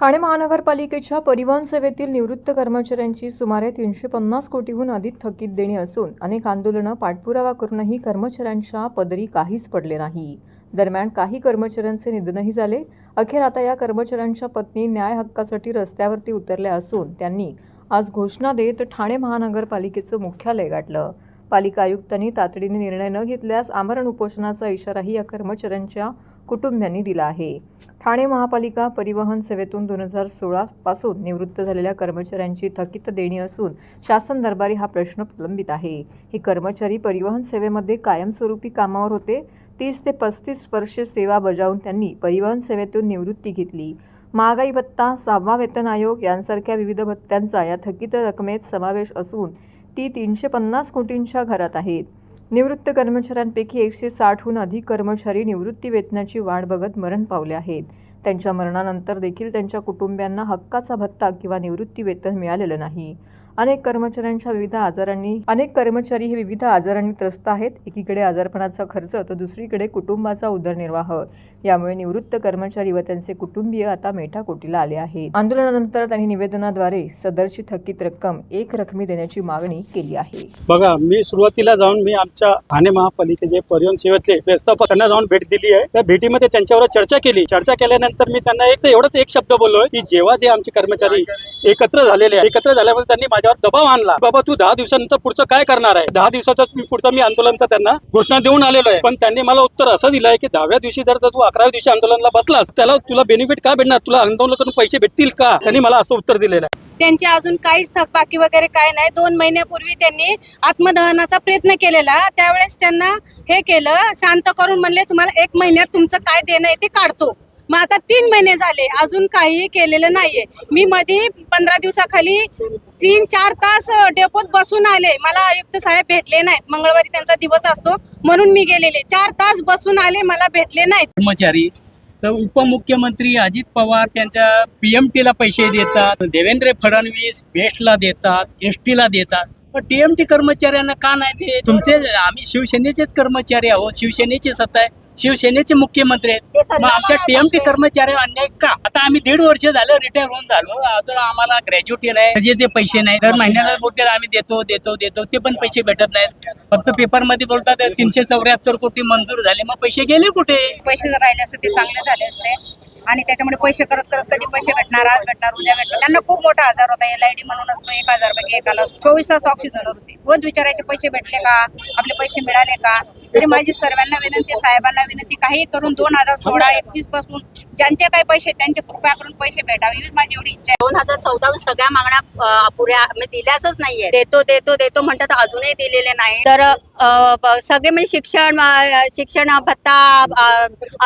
ठाणे महानगरपालिकेच्या परिवहन सेवेतील निवृत्त कर्मचाऱ्यांची सुमारे तीनशे पन्नास कोटीहून अधिक थकीत देणी असून अनेक आंदोलनं पाठपुरावा करूनही कर्मचाऱ्यांच्या पदरी काहीच पडले नाही. दरम्यान काही कर्मचाऱ्यांचे निधनही झाले. अखेर आता या कर्मचाऱ्यांच्या पत्नी न्याय हक्कासाठी रस्त्यावरती उतरल्या असून त्यांनी आज घोषणा देत ठाणे महानगरपालिकेचं मुख्यालय गाठलं. पालिका आयुक्तांनी तातडीने निर्णय न घेतल्यास आमरण उपोषणाचा इशाराही या कर्मचाऱ्यांच्या कुटुंबियांनी दिला आहे. ठाणे महापालिका परिवहन सेवेतून दोन हजार सोळापासून निवृत्त झालेल्या कर्मचाऱ्यांची थकीत देणी असून शासन दरबारी हा प्रश्न प्रलंबित आहे. हे कर्मचारी परिवहन सेवेमध्ये कायमस्वरूपी कामावर होते. तीस ते पस्तीस वर्षे सेवा बजावून त्यांनी परिवहन सेवेतून निवृत्ती घेतली. महागाई भत्ता सहावा वेतन आयोग यांसारख्या विविध भत्त्यांचा या थकीत रकमेत समावेश असून ती तीनशे पन्नास कोटींच्या घरात आहेत. निवृत्त कर्मचाऱ्यांपैकी एकशे साठहून अधिक कर्मचारी निवृत्ती वेतनाची वाट बघत मरण पावले आहेत. त्यांच्या मरणानंतर देखील त्यांच्या कुटुंबियांना हक्काचा भत्ता किंवा निवृत्ती वेतन मिळालेलं नाही. अनेक कर्मचाऱ्यांच्या विविध आजारांनी अनेक कर्मचारी हे विविध आजारांनी त्रस्त आहेत. एकीकडे आजारपणाचा खर्च तर दुसरीकडे कुटुंबाचा उदरनिर्वाह. यामुळे निवृत्त कर्मचारी व त्यांचे कुटुंबीय आता मेठाकोटीला आले आहेत. आंदोलनानंतर त्यांनी निवेदनाद्वारे सदरची थकीत रक्कम एक रकमी देण्याची मागणी केली आहे. बघा मी सुरुवातीला जाऊन मी आमच्या ठाणे महापालिकेचे परिवहन सेवेतले व्यवस्थापकांना जाऊन भेट दिली आहे. त्या भेटीमध्ये त्यांच्यावर चर्चा केली. चर्चा केल्यानंतर मी त्यांना एक एवढंच एक शब्द बोललोय की जेव्हा ते आमचे कर्मचारी एकत्र झालेले एकत्र झाल्यामुळे त्यांनी माझ्यावर दबाव आणला. बाबा तू दहा दिवसानंतर पुढचं काय करणार आहे? दहा दिवसाचा मी पुढचा मी आंदोलनचा त्यांना घोषणा देऊन आलेलो आहे. पण त्यांनी मला उत्तर असं दिलं आहे की दहाव्या दिवशी जर तू अकराव्या दिवशी आंदोलनाला बसलास त्याला तुला बेनिफिट काय भेटणार? तुला आंदोलनातून पैसे भेटतील का? त्यांनी मला असं उत्तर दिलेलं आहे. त्यांची अजून काहीच थकबाकी वगैरे काय नाही. दोन महिन्यापूर्वी त्यांनी आत्मदहनाचा प्रयत्न केलेला. त्यावेळेस त्यांना हे केलं शांत करून म्हणले तुम्हाला एक महिन्यात तुमचं काय देणं आहे ते काढतो. मग आता तीन महिने झाले अजून काहीही केलेलं नाहीये. मी मध्ये पंधरा दिवसाखाली तीन चार तास डेपोत बसून आले. मला आयुक्त साहेब भेटले नाहीत. मंगळवारी त्यांचा दिवस असतो म्हणून मी गेलेले. चार तास बसून आले मला भेटले नाहीत. कर्मचारी तर उपमुख्यमंत्री अजित पवार त्यांच्या पी एम टीला पैसे देतात देवेंद्र फडणवीस बेस्टला देतात एस टीला देतात. पण टीएमटी कर्मचाऱ्यांना का नाही ते? तुमचे आम्ही शिवसेनेचेच कर्मचारी आहोत शिवसेनेची सत्ता आहे शिवसेनेचे मुख्यमंत्री आहेत. मग आमच्या टीएमटी कर्मचारी अन्याय का? आता आम्ही दीड वर्ष झालं रिटायर होऊन झालो. अजून आम्हाला ग्रॅज्युटी नाही. जे जे पैसे नाही दर महिन्याला बोलतात आम्ही देतो देतो देतो. ते पण पैसे भेटत नाहीत. फक्त पेपरमध्ये बोलतात तीनशे चौऱ्याहत्तर कोटी मंजूर झाले. मग पैसे गेले कुठे? पैसे जर राहिले असते ते चांगले झाले असते. आणि त्याच्यामुळे पैसे करत करत कधी पैसे भेटणार आज भेटणार उद्या भेटणार. त्यांना खूप मोठा आजार होता. एल आय डी म्हणून असतो एक हजार पैकी एक आला चोवीस तास ऑक्सिजन होते रोज विचारायचे पैसे भेटले का? आपले पैसे मिळाले का? तरी माझी सर्वांना विनंती साहेबांना विनंती काही करून दोन हजार सोळा एकवीसपासून ज्यांचे काही पैसे त्यांचे कृपया करून पैसे भेटावे. हीच माझी एवढी इच्छा दोन हजार चौदा सगळ्या मागण्या पुऱ्या म्हणजे दिल्याच नाहीये. देतो देतो देतो म्हणतात अजूनही दिलेले नाही तर सगळे म्हणजे शिक्षण शिक्षण भत्ता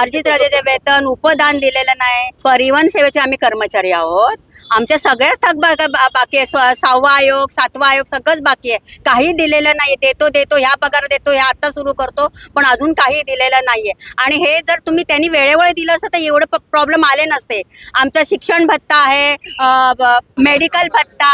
अर्जित राजेचे वेतन उपदान दिलेलं नाही. परिवहन सेवेचे आम्ही कर्मचारी आहोत. आमच्या सगळ्याच थक बाकी आहे. सहावा आयोग सातवा आयोग सगळंच बाकी आहे. काही दिलेलं नाही. देतो देतो ह्या पगार देतो ह्या आता सुरू करतो पण अजून काही दिलेलं नाहीये. आणि हे जर तुम्ही त्यांनी वेळेवर दिलं असतं तर एवढे प्रॉब्लेम आले नसते. आमचं शिक्षण भत्ता आहे मेडिकल भत्ता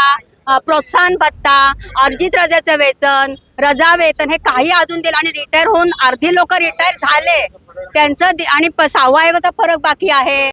प्रोत्साहन भत्ता अर्जित रजेचं वेतन रजा वेतन हे काही अजून दिलं आणि रिटायर होऊन अर्धी लोक रिटायर झाले. त्यांचं दि- आणि प- सहावा आयोगाचा फरक बाकी आहे.